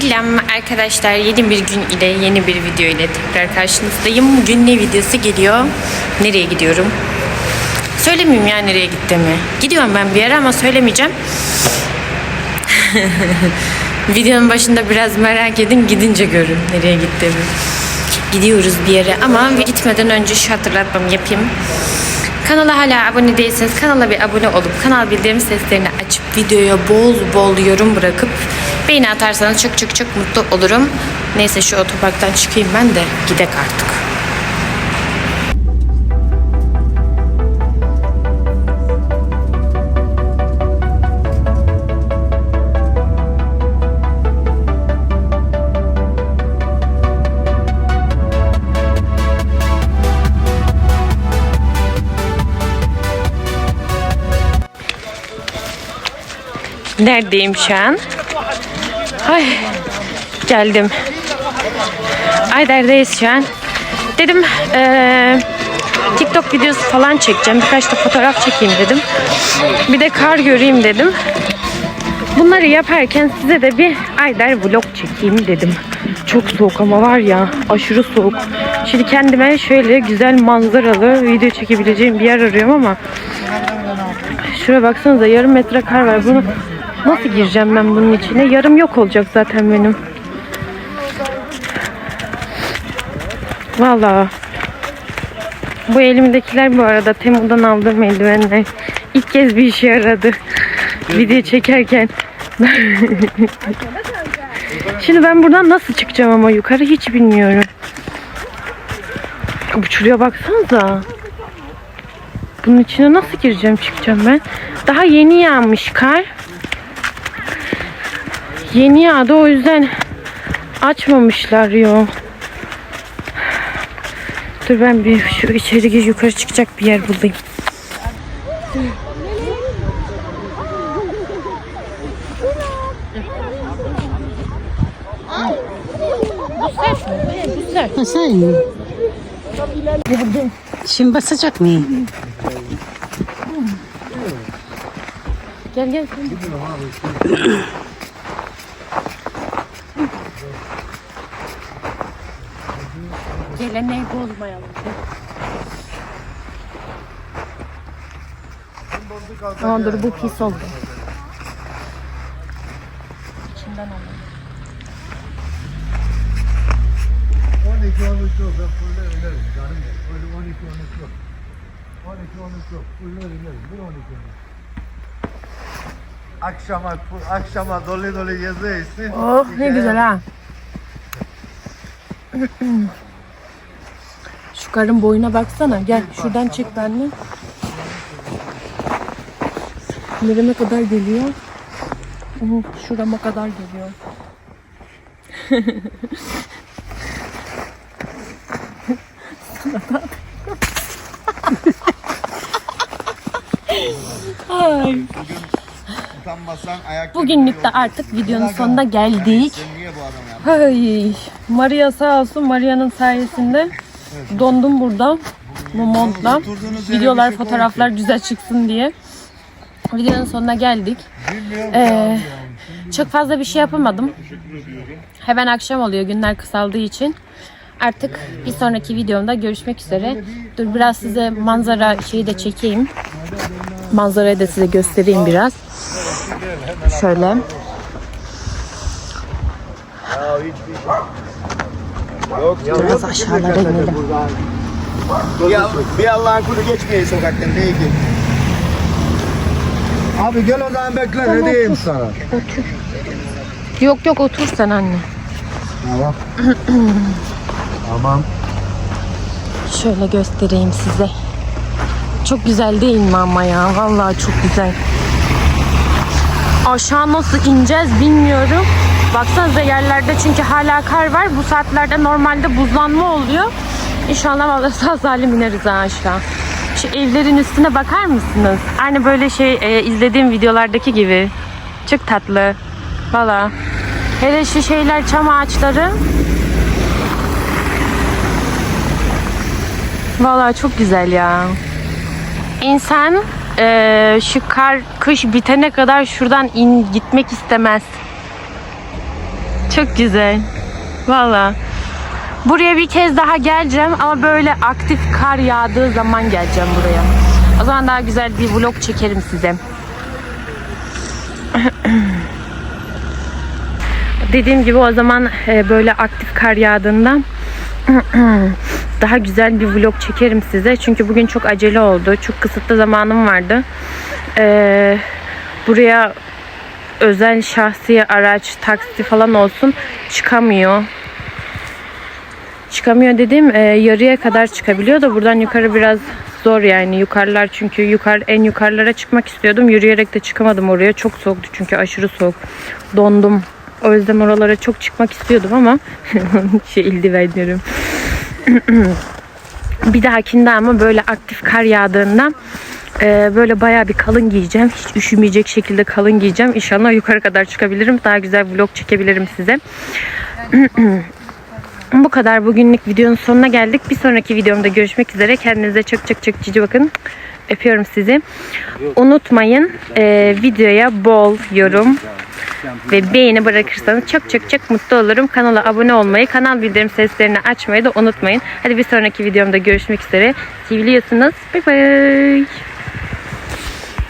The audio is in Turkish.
Selam arkadaşlar yeni bir gün ile yeni bir video ile tekrar karşınızdayım. Bugün ne videosu geliyor? Nereye gidiyorum? Söylemeyeyim ya nereye gittiğimi. Gidiyorum ben bir yere ama söylemeyeceğim. Videonun başında biraz merak edin gidince görün nereye gittiğimi. Gidiyoruz bir yere ama gitmeden önce şu hatırlatmamı yapayım. Kanala hala abone değilseniz kanala bir abone olup kanal bildirim seslerini açıp videoya bol bol yorum bırakıp beğeni atarsanız çok çok çok mutlu olurum. Neyse şu otoparktan çıkayım ben de gidek artık. Neredeyim şu an? Ay geldim. Ayder'deyiz şu an. Dedim eee, TikTok videosu falan çekeceğim. Birkaç da fotoğraf çekeyim dedim. Bir de kar göreyim dedim. Bunları yaparken size de bir Ayder vlog çekeyim dedim. Çok soğuk ama var ya aşırı soğuk. Şimdi kendime şöyle güzel manzaralı video çekebileceğim bir yer arıyorum ama Şuraya baksanıza yarım metre kar var. Bunu nasıl gireceğim ben bunun içine? Yarım yok olacak zaten benim. Vallahi. Bu elimdekiler bu arada Temu'dan aldığım eldivenler. İlk kez bir işe yaradı. Video çekerken. Şimdi ben buradan nasıl çıkacağım ama yukarı hiç bilmiyorum. Bu şuraya baksanıza. Bunun içine nasıl gireceğim çıkacağım ben? Daha yeni yağmış kar. Yeni yağdı o yüzden açmamışlar yol. Dur ben bir şu içeri gir yukarı çıkacak bir yer bulayım. Sen. Şimdi basacak mı? Gel gel. Geleneği bozmayalım. Aa, dur bu pis oldu. İçinden alalım. 12 13 yok. Ben fulle önerim. Canım ya. Öyle 12 13 yok. 12 13 yok. Fulle önerim. Bir 12 13. Akşama akşama dolu dolu yazıyorsun. Oh ne güzel ha. Karın boyuna baksana. Gel şuradan çek benimle. Nereme kadar geliyor? Hı, Şurama kadar geliyor. Ay. Bugünlük de artık videonun sonuna geldik. Ay, Maria sağ olsun Maria'nın sayesinde dondum burada bu montla. Videolar, şey fotoğraflar güzel çıksın diye. Videonun sonuna geldik. Ee, çok fazla bir şey yapamadım. Hemen akşam oluyor günler kısaldığı için. Artık bir sonraki videomda görüşmek üzere. Dur biraz size manzara şeyi de çekeyim. Manzarayı da size göstereyim biraz. Şöyle. Biraz aşağılara inelim. Bir, bir Allah'ın kulu geçmeyin sokaktan değil ki. Abi gel o zaman bekle ne diyeyim sana. Yok yok otur sen anne. Tamam. tamam. Şöyle göstereyim size. Çok güzel değil mi ama ya? Vallahi çok güzel. Aşağı nasıl ineceğiz bilmiyorum. Baksanıza yerlerde çünkü hala kar var. Bu saatlerde normalde buzlanma oluyor. İnşallah vallahi sağ salim ineriz aşağı. Şu evlerin üstüne bakar mısınız? Aynı böyle şey e, izlediğim videolardaki gibi. Çok tatlı. Valla. Hele şu şeyler çam ağaçları. Vallahi çok güzel ya. İnsan eee, şu kar kış bitene kadar şuradan in gitmek istemez. Çok güzel. Valla. Buraya bir kez daha geleceğim ama böyle aktif kar yağdığı zaman geleceğim buraya. O zaman daha güzel bir vlog çekerim size. Dediğim gibi o zaman e, böyle aktif kar yağdığında daha güzel bir vlog çekerim size. Çünkü bugün çok acele oldu. Çok kısıtlı zamanım vardı. Ee, buraya özel şahsi araç, taksi falan olsun çıkamıyor. Çıkamıyor dediğim e, yarıya kadar çıkabiliyor da buradan yukarı biraz zor yani yukarılar çünkü yukarı en yukarılara çıkmak istiyordum. Yürüyerek de çıkamadım oraya. Çok soğuktu çünkü aşırı soğuk. Dondum. O yüzden oralara çok çıkmak istiyordum ama şey eldivenlerim. bir dahakinde ama böyle aktif kar yağdığında e, böyle bayağı bir kalın giyeceğim. Hiç üşümeyecek şekilde kalın giyeceğim. İnşallah yukarı kadar çıkabilirim. Daha güzel vlog çekebilirim size. Bu kadar bugünlük videonun sonuna geldik. Bir sonraki videomda görüşmek üzere. Kendinize çok çok çok cici bakın. Öpüyorum sizi. Unutmayın e, videoya bol yorum ve beğeni bırakırsanız çok çok çok mutlu olurum. Kanala abone olmayı, kanal bildirim seslerini açmayı da unutmayın. Hadi bir sonraki videomda görüşmek üzere. Seviliyorsunuz. Bye bye.